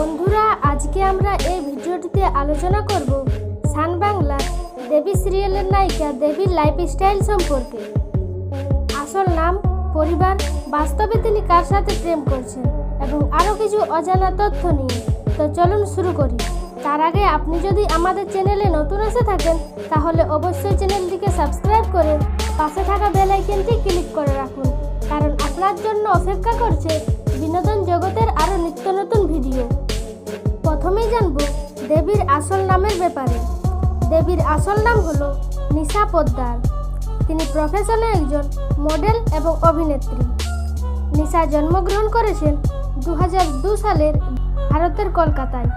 বন্ধুরা, আজকে আমরা এই ভিডিওটিতে আলোচনা করব সান বাংলা, দেবী সিরিয়ালের নায়িকা দেবীর লাইফস্টাইল সম্পর্কে। আসল নাম, পরিবার, বাস্তবে তিনি কার সাথে প্রেম করছেন এবং আরও কিছু অজানা তথ্য নিয়ে। তো চলুন শুরু করি। তার আগে আপনি যদি আমাদের চ্যানেলে নতুন এসে থাকেন, তাহলে অবশ্যই চ্যানেলটিকে সাবস্ক্রাইব করে পাশে থাকা বেল আইকনটি ক্লিক করে রাখুন। কারণ আপনার জন্য অপেক্ষা করছে বিনোদন জগতের আরও নিত্য নতুন জানব দেবীর আসল নামের ব্যাপারে। দেবীর আসল নাম হলো নিশা পোদ্দার। তিনি প্রফেশনে একজন মডেল এবং অভিনেত্রী। নিশা জন্মগ্রহণ করেছেন দু সালের ভারতের কলকাতায়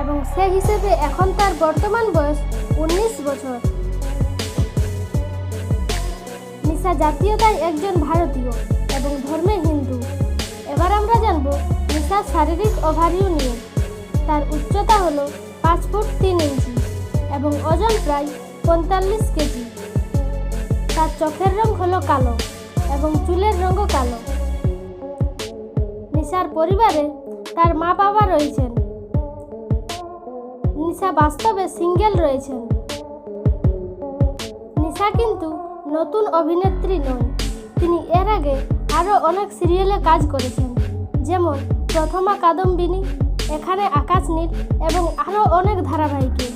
এবং সে হিসেবে এখন তার বর্তমান বয়স উনিশ বছর। নিশা জাতীয়তায় একজন ভারতীয় এবং ধর্মে হিন্দু। এবার আমরা জানব নিশার শারীরিক ওভারিও নিয়ে। তার উচ্চতা হলো পাঁচ ফুট তিন ইঞ্চি এবং ওজন প্রায় পঁয়তাল্লিশ কেজি। তার চোখের রং হলো কালো এবং চুলের রঙও কালো। নিশার পরিবারে তার মা বাবা রয়েছেন। নিশা বাস্তবে সিঙ্গেল রয়েছেন। নিশা কিন্তু নতুন অভিনেত্রী নয়। তিনি এর আগে আরও অনেক সিরিয়ালে কাজ করেছেন, যেমন প্রথমা কাদম্বিনী এখানে আকাশ নীল এবং আরও অনেক ধারাবাহিকে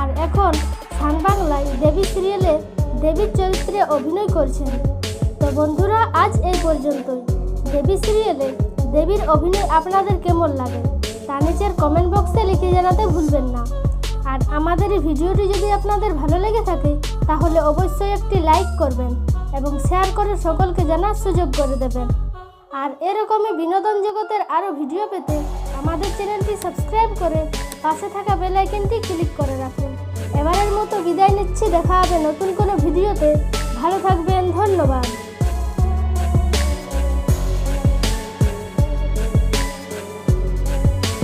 আর এখন সান বাংলায় দেবী সিরিয়ালে দেবীর চরিত্রে অভিনয় করছেন। তো বন্ধুরা, আজ এই পর্যন্তই। দেবী সিরিয়ালে দেবীর অভিনয় আপনাদের কেমন লাগে? তা নিচের কমেন্ট বক্সে লিখে জানাতে ভুলবেন না। আর আমাদের এই ভিডিওটি যদি আপনাদের ভালো লেগে থাকে, তাহলে অবশ্যই একটি লাইক করবেন এবং শেয়ার করে সকলকে জানার সুযোগ করে দেবেন। আর এরকমই বিনোদন জগতের আরও ভিডিও পেতে আমাদের চ্যানেলটি সাবস্ক্রাইব করে পাশে থাকা বেল আইকনটি ক্লিক করে রাখুন। এবারের মতো বিদায় নিচ্ছি, দেখা হবে নতুন কোনো ভিডিওতে।